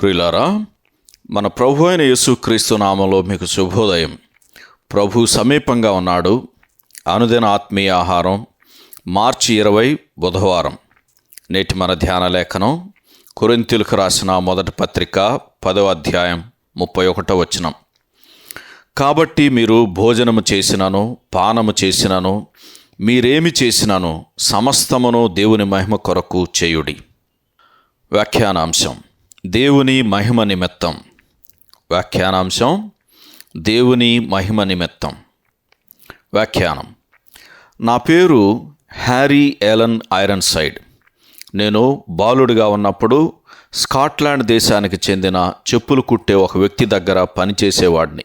ప్రియులారా మన ప్రభు అయిన యేసుక్రీస్తు నామంలో మీకు శుభోదయం. ప్రభు సమీపంగా ఉన్నాడు. అనుదిన ఆత్మీయ ఆహారం మార్చి ఇరవై బుధవారం. నేటి మన ధ్యాన లేఖనం కొరింతీలకు రాసిన మొదటి పత్రిక పదవ అధ్యాయం ముప్పై ఒకటో వచనం. కాబట్టి మీరు భోజనము చేసినను పానము చేసినను మీరేమి చేసినను సమస్తమును దేవుని మహిమ కొరకు చేయుడి. వ్యాఖ్యానాంశం. దేవుని మహిమ నిమిత్తం. వ్యాఖ్యానాంశం దేవుని మహిమ నిమిత్తం. వ్యాఖ్యానం. నా పేరు హ్యారీ ఏలన్ ఐరన్ సైడ్ నేను బాలుడిగా ఉన్నప్పుడు స్కాట్లాండ్ దేశానికి చెందిన చెప్పులు కుట్టే ఒక వ్యక్తి దగ్గర పనిచేసేవాడిని.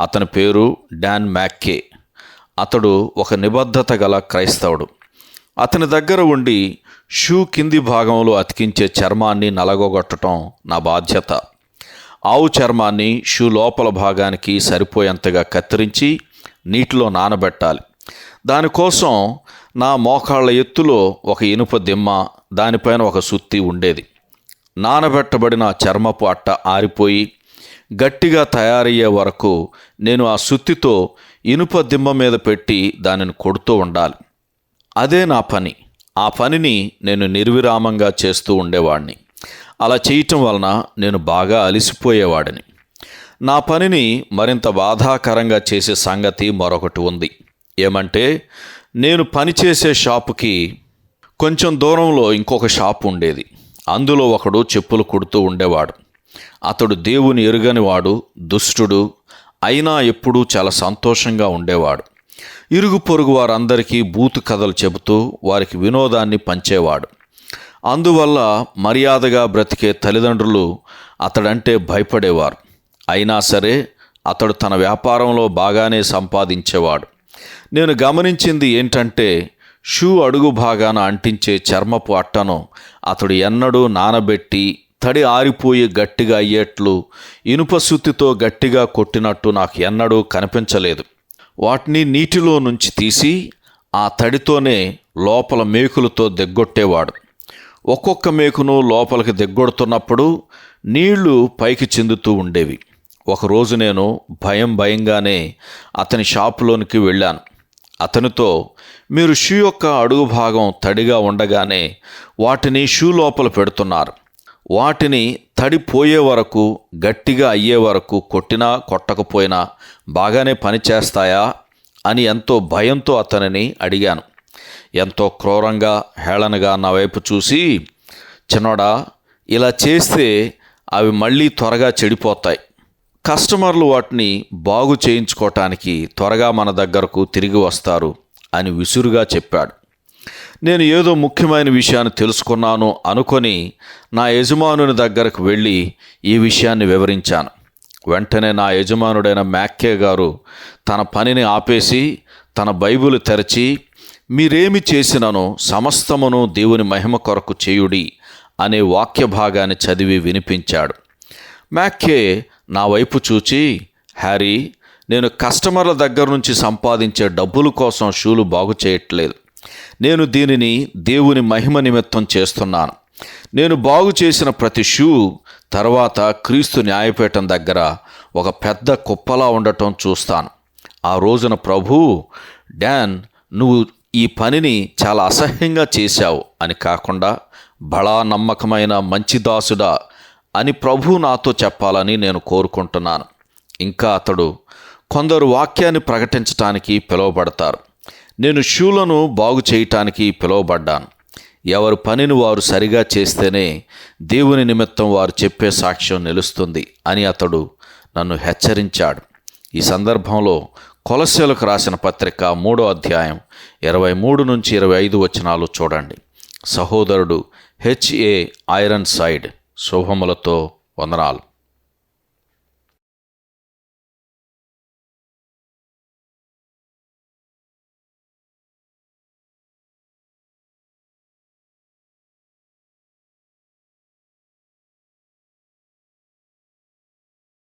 అతని పేరు డాన్ మ్యాక్కే. అతడు ఒక నిబద్ధత గల క్రైస్తవుడు. అతని దగ్గర ఉండి షూ కింది భాగంలో అతికించే చర్మాన్ని నలగొగొట్టడం నా బాధ్యత. ఆవు చర్మాన్ని షూ లోపల భాగానికి సరిపోయేంతగా కత్తిరించి నీటిలో నానబెట్టాలి. దానికోసం నా మోకాళ్ళ ఎత్తులో ఒక ఇనుప దిమ్మ దానిపైన ఒక సుత్తి ఉండేది. నానబెట్టబడిన చర్మపు అట్ట ఆరిపోయి గట్టిగా తయారయ్యే వరకు నేను ఆ సుత్తితో ఇనుప దిమ్మ మీద పెట్టి దానిని కొడుతూ ఉండాలి. అదే నా పని. ఆ పనిని నేను నిర్విరామంగా చేస్తూ ఉండేవాడిని అలా చేయటం వలన నేను బాగా అలసిపోయేవాడిని. నా పనిని మరింత బాధాకరంగా చేసే సంగతి మరొకటి ఉంది. ఏమంటే నేను పనిచేసే షాపుకి కొంచెం దూరంలో ఇంకొక షాప్ ఉండేది. అందులో ఒకడు చెప్పులు కుడుతూ ఉండేవాడు. అతడు దేవుని ఎరుగనివాడు దుష్టుడు అయినా ఎప్పుడూ చాలా సంతోషంగా ఉండేవాడు. ఇరుగు పొరుగు వారందరికీ బూతు కథలు చెబుతూ వారికి వినోదాన్ని పంచేవాడు. అందువల్ల మర్యాదగా బ్రతికే తల్లిదండ్రులు అతడంటే భయపడేవారు. అయినా సరే అతడు తన వ్యాపారంలో బాగానే సంపాదించేవాడు. నేను గమనించింది ఏంటంటే షూ అడుగు భాగాన అంటించే చర్మపు అట్టను అతడు ఎన్నడూ నానబెట్టి తడి ఆరిపోయి గట్టిగా అయ్యేట్లు ఇనుప సుత్తితో గట్టిగా కొట్టినట్టు నాకు ఎన్నడూ కనిపించలేదు. వాటిని నీటిలో నుంచి తీసి ఆ తడితోనే లోపల మేకులతో దెగ్గొట్టేవాడు. ఒక్కొక్క మేకును లోపలికి దిగ్గొడుతున్నప్పుడు నీళ్ళు పైకి చెందుతూ ఉండేవి. ఒకరోజు నేను భయం భయంగానే అతని షాపులోనికి వెళ్ళాను. అతనితో మీరు షూ యొక్క అడుగు భాగం తడిగా ఉండగానే వాటిని షూ లోపల పెడుతున్నారు. వాటిని తడిపోయే వరకు గట్టిగా అయ్యే వరకు కొట్టినా కొట్టకపోయినా బాగానే పనిచేస్తాయా అని ఎంతో భయంతో అతనిని అడిగాను. ఎంతో క్రూరంగా హేళనగా నా వైపు చూసి చిన్నోడా ఇలా చేస్తే అవి మళ్ళీ త్వరగా చెడిపోతాయి. కస్టమర్లు వాటిని బాగు చేయించుకోవటానికి త్వరగా మన దగ్గరకు తిరిగి వస్తారు అని విసురుగా చెప్పాడు. నేను ఏదో ముఖ్యమైన విషయాన్ని తెలుసుకున్నాను అనుకొని నా యజమానుని దగ్గరకు వెళ్ళి ఈ విషయాన్ని వివరించాను. వెంటనే నా యజమానుడైన మ్యాక్కే గారు తన పనిని ఆపేసి తన బైబిల్ తెరచి మీరేమి చేసినను సమస్తమును దేవుని మహిమ కొరకు చేయుడి అనే వాక్య భాగాన్ని చదివి వినిపించాడు. మ్యాక్కే నా వైపు చూచి హ్యారీ నేను కస్టమర్ల దగ్గర నుంచి సంపాదించే డబ్బుల కోసం షూలు బాగు చేయట్లేదు. నేను దీనిని దేవుని మహిమ నిమిత్తం చేస్తున్నాను. నేను బాగు చేసిన ప్రతి షూ తర్వాత క్రీస్తు న్యాయపీఠం దగ్గర ఒక పెద్ద కుప్పలా ఉండటం చూస్తాను. ఆ రోజున ప్రభు డాన్ నువ్వు ఈ పనిని చాలా అసహ్యంగా చేశావు అని కాకుండా బళా నమ్మకమైన మంచి దాసుడా అని ప్రభు నాతో చెప్పాలని నేను కోరుకుంటున్నాను. ఇంకా అతడు కొందరు వాక్యాన్ని ప్రకటించటానికి పిలువబడతారు. నేను షూలను బాగు చేయటానికి పిలువబడ్డాను. ఎవరి పనిని వారు సరిగా చేస్తేనే దేవుని నిమిత్తం వారు చెప్పే సాక్ష్యం నిలుస్తుంది అని అతడు నన్ను హెచ్చరించాడు. ఈ సందర్భంలో కొలస్యలకు రాసిన పత్రిక మూడో అధ్యాయం ఇరవై మూడు నుంచి ఇరవై ఐదు వచనాలు చూడండి. సహోదరుడు హెచ్ఏ ఐరన్ సైడ్ శుభములతో వందనాలు.